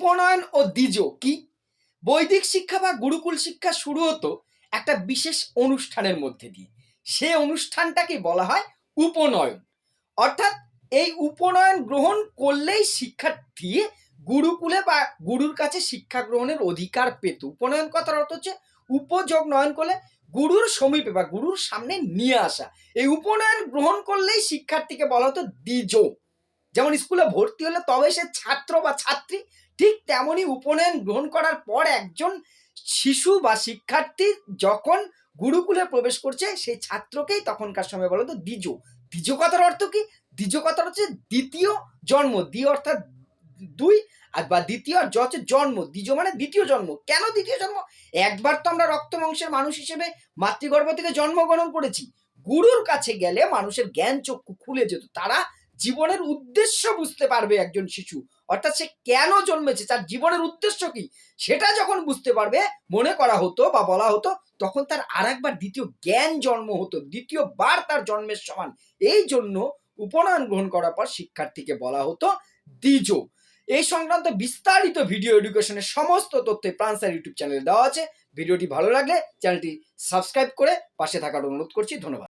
উপনয়ন ও দ্বিজ কি? বৈদিক শিক্ষা বা গুরুকুল শিক্ষা শুরু হতো একটা বিশেষ অনুষ্ঠানের মধ্যে দিয়ে। সে অনুষ্ঠানটাকে বলা হয় উপনয়ন। অর্থাৎ এই উপনয়ন গ্রহণ করলেই শিক্ষার্থী গুরুকুলে বা গুরুর কাছে শিক্ষা গ্রহণের অধিকার পেত। উপনয়ন কথার অর্থ হচ্ছে উপযোগ নয়ন করলে গুরুর সমীপে বা গুরুর সামনে নিয়ে আসা। এই উপনয়ন গ্রহণ করলেই শিক্ষার্থীকে বলা হতো দ্বিজ। যেমন স্কুলে ভর্তি হলে তবে সে ছাত্র বা ছাত্রী ঠিক তেমনই উপনয়ন গ্রহণ করার পর একজন শিশু বা শিক্ষার্থী যখন গুরুকুলে প্রবেশ করছে, সেই ছাত্রকেই তখনকার সময় বলা হতো দ্বিজ। দ্বিজ কথার অর্থ কি? দ্বিজ কথার হচ্ছে দ্বিতীয় জন্ম। দ্বি অর্থাৎ দুই আর বা দ্বিতীয় আর জ হচ্ছে জন্ম। দ্বিজ মানে দ্বিতীয় জন্ম। কেন দ্বিতীয় জন্ম? একবার তো আমরা রক্ত মাংসের মানুষ হিসেবে মাতৃগর্ভ থেকে জন্মগ্রহণ করেছি। গুরুর কাছে গেলে মানুষের জ্ঞান চক্ষু খুলে যেত। তারা জীবনের উদ্দেশ্য বুঝতে পারবে একজন শিশু। অর্থাৎ সে কেন জন্মেছে, তার জীবনের উদ্দেশ্য কি? সেটা যখন বুঝতে পারবে, মনে করা হতো বা বলা হতো, তখন তার আর একবার দ্বিতীয় জ্ঞান জন্ম হতো, দ্বিতীয়বার তার জন্মের সমান। এই জন্য উপনয়ন গ্রহণ করার পর শিক্ষার্থীকে বলা হতো দ্বিজ। এই সংক্রান্ত বিস্তারিত ভিডিও এডুকেশনের সমস্ত তথ্য প্রান্সার ইউটিউব চ্যানেলে দেওয়া আছে। ভিডিওটি ভালো লাগলে চ্যানেলটি সাবস্ক্রাইব করে পাশে থাকার অনুরোধ করছি। ধন্যবাদ।